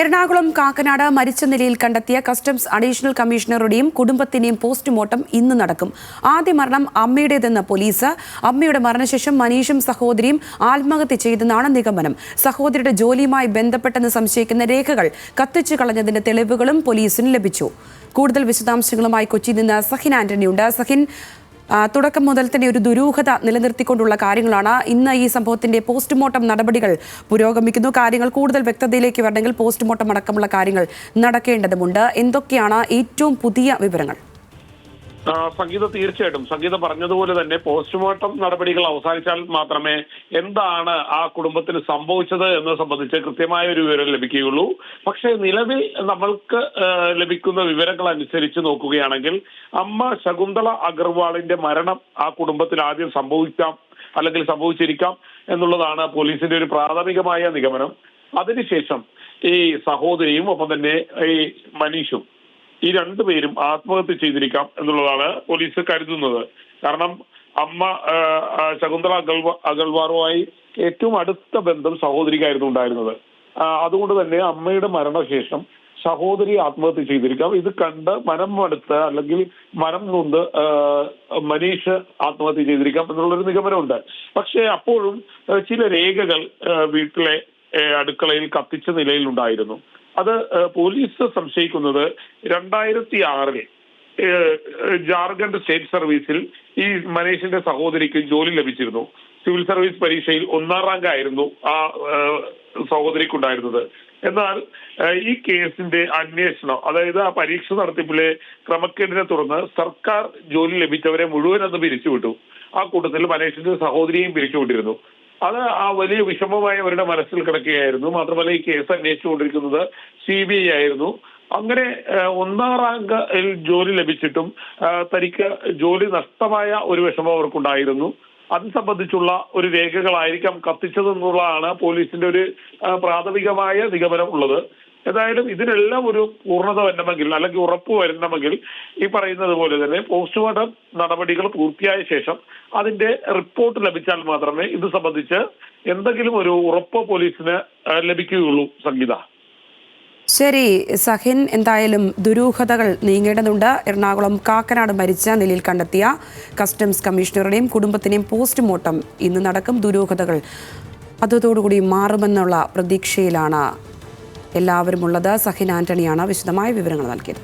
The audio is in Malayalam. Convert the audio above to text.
എറണാകുളം കാക്കനാട് മരിച്ച നിലയിൽ കണ്ടെത്തിയ കസ്റ്റംസ് അഡീഷണൽ കമ്മീഷണറുടെയും കുടുംബത്തിന്റെയും പോസ്റ്റ്മോർട്ടം ഇന്ന് നടക്കും. ആദ്യ മരണം അമ്മയുടേതെന്ന് പോലീസ്. അമ്മയുടെ മരണശേഷം മനീഷും സഹോദരിയും ആത്മഹത്യ ചെയ്തെന്നാണ് നിഗമനം. സഹോദരിയുടെ ജോലിയുമായി ബന്ധപ്പെട്ടെന്ന് സംശയിക്കുന്ന രേഖകൾ കത്തിച്ചു കളഞ്ഞതിന്റെ തെളിവുകളും പോലീസിന് ലഭിച്ചു. കൂടുതൽ വിശദാംശങ്ങളുമായി കൊച്ചിയിൽ നിന്ന് സഹിൻ ആന്റണി ഉണ്ട് സഹിൻ തുടക്കം മുതൽ തന്നെ ഒരു ദുരൂഹത നിലനിർത്തിക്കൊണ്ടുള്ള കാര്യങ്ങളാണ്. ഇന്ന് ഈ സംഭവത്തിന്റെ പോസ്റ്റ്മോർട്ടം നടപടികൾ പുരോഗമിക്കുന്നു. കാര്യങ്ങൾ കൂടുതൽ വ്യക്തതയിലേക്ക് വരണമെങ്കിൽ പോസ്റ്റ്മോർട്ടം അടക്കമുള്ള കാര്യങ്ങൾ നടക്കേണ്ടതുണ്ട്. എന്തൊക്കെയാണ് ഏറ്റവും പുതിയ വിവരങ്ങൾ? സംഗീത തീർച്ചയായിട്ടും. സംഗീത പറഞ്ഞതുപോലെ തന്നെ പോസ്റ്റ്മോർട്ടം നടപടികൾ അവസാനിച്ചാൽ മാത്രമേ എന്താണ് ആ കുടുംബത്തിന് സംഭവിച്ചത് എന്ന് സംബന്ധിച്ച് കൃത്യമായ ഒരു വിവരം ലഭിക്കുകയുള്ളൂ. പക്ഷേ നിലവിൽ നമ്മൾക്ക് ലഭിക്കുന്ന വിവരങ്ങൾ അനുസരിച്ച് നോക്കുകയാണെങ്കിൽ അമ്മ ശകുന്തള അഗർവാളിന്റെ മരണം ആ കുടുംബത്തിൽ ആദ്യം സംഭവിക്കാം അല്ലെങ്കിൽ സംഭവിച്ചിരിക്കാം എന്നുള്ളതാണ് പോലീസിന്റെ ഒരു പ്രാഥമികമായ നിഗമനം. അതിനുശേഷം ഈ സഹോദരിയും ഒപ്പം തന്നെ ഈ മനീഷും ഈ രണ്ടുപേരും ആത്മഹത്യ ചെയ്തിരിക്കാം എന്നുള്ളതാണ് പോലീസ് കരുതുന്നത്. കാരണം അമ്മ ശകുന്തള അഗൽവാ അഗൽവാറുമായി ഏറ്റവും അടുത്ത ബന്ധം സഹോദരിക്കായിരുന്നു ഉണ്ടായിരുന്നത്. അതുകൊണ്ട് തന്നെ അമ്മയുടെ മരണശേഷം സഹോദരി ആത്മഹത്യ ചെയ്തിരിക്കാം. ഇത് കണ്ട് മനം മടുത്ത് അല്ലെങ്കിൽ മനം നൊന്ത് മനീഷ് ആത്മഹത്യ ചെയ്തിരിക്കാം എന്നുള്ളൊരു നിഗമനമുണ്ട്. പക്ഷേ അപ്പോഴും ചില രേഖകൾ വീട്ടിലെ അടുക്കളയിൽ കത്തിച്ച നിലയിലുണ്ടായിരുന്നു. അത് പോലീസ് സംശയിക്കുന്നത് രണ്ടായിരത്തി ആറിൽ ജാർഖണ്ഡ് സ്റ്റേറ്റ് സർവീസിൽ ഈ മനീഷിന്റെ സഹോദരിക്ക് ജോലി ലഭിച്ചിരുന്നു. സിവിൽ സർവീസ് പരീക്ഷയിൽ ഒന്നാം റാങ്ക് ആയിരുന്നു ആ സഹോദരിക്കുണ്ടായിരുന്നത്. എന്നാൽ ഈ കേസിന്റെ അന്വേഷണം അതായത് ആ പരീക്ഷ നടത്തിപ്പിലെ ക്രമക്കേടിനെ തുടർന്ന് സർക്കാർ ജോലി ലഭിച്ചവരെ മുഴുവൻ അന്ന് പിരിച്ചുവിട്ടു. ആ കൂട്ടത്തിൽ മനീഷിന്റെ സഹോദരിയെയും പിരിച്ചുവിട്ടിരുന്നു. അത് ആ വലിയ വിഷമമായി അവരുടെ മനസ്സിൽ കിടക്കുകയായിരുന്നു. മാത്രമല്ല ഈ കേസ് അന്വേഷിച്ചുകൊണ്ടിരിക്കുന്നത് സി ബി ഐ ആയിരുന്നു. അങ്ങനെ ഒന്നാം റാങ്കിൽ ജോലി ലഭിച്ചിട്ടും തനിക്ക് ജോലി നഷ്ടമായ ഒരു വിഷമം അവർക്കുണ്ടായിരുന്നു. അത് സംബന്ധിച്ചുള്ള ഒരു രേഖകളായിരിക്കാം കത്തിച്ചതെന്നുള്ളതാണ് പോലീസിന്റെ ഒരു പ്രാഥമികമായ നിഗമനം ഉള്ളത്. ഏതായാലും ഇതിനെല്ലാം ഒരു പൂർണത വരണമെങ്കിൽ അല്ലെങ്കിൽ ഉറപ്പ് വരണമെങ്കിൽ ഈ പറയുന്നത് പോലെ തന്നെ പോസ്റ്റ്മോർട്ടം നടപടികൾ പൂർത്തിയായ ശേഷം അതിന്റെ റിപ്പോർട്ട് ലഭിച്ചാൽ മാത്രമേ ഇത് സംബന്ധിച്ച് എന്തെങ്കിലും ഒരു ഉറപ്പ് പോലീസിന് ലഭിക്കുകയുള്ളൂ സംഗീത. ശരി സഹിൻ എന്തായാലും ദുരൂഹതകൾ നീങ്ങേണ്ടതുണ്ട്. എറണാകുളം കാക്കനാട് മരിച്ച നിലയിൽ കണ്ടെത്തിയ കസ്റ്റംസ് കമ്മീഷണറുടെയും കുടുംബത്തിനെയും പോസ്റ്റ്മോർട്ടം ഇന്ന് നടക്കും ദുരൂഹതകൾ. അതോടുകൂടി മാറുമെന്നുള്ള പ്രതീക്ഷയിലാണ് എല്ലാവരും ഉള്ളത് സഹിൻ ആന്റണിയാണ് വിശദമായ വിവരങ്ങൾ നൽകിയത്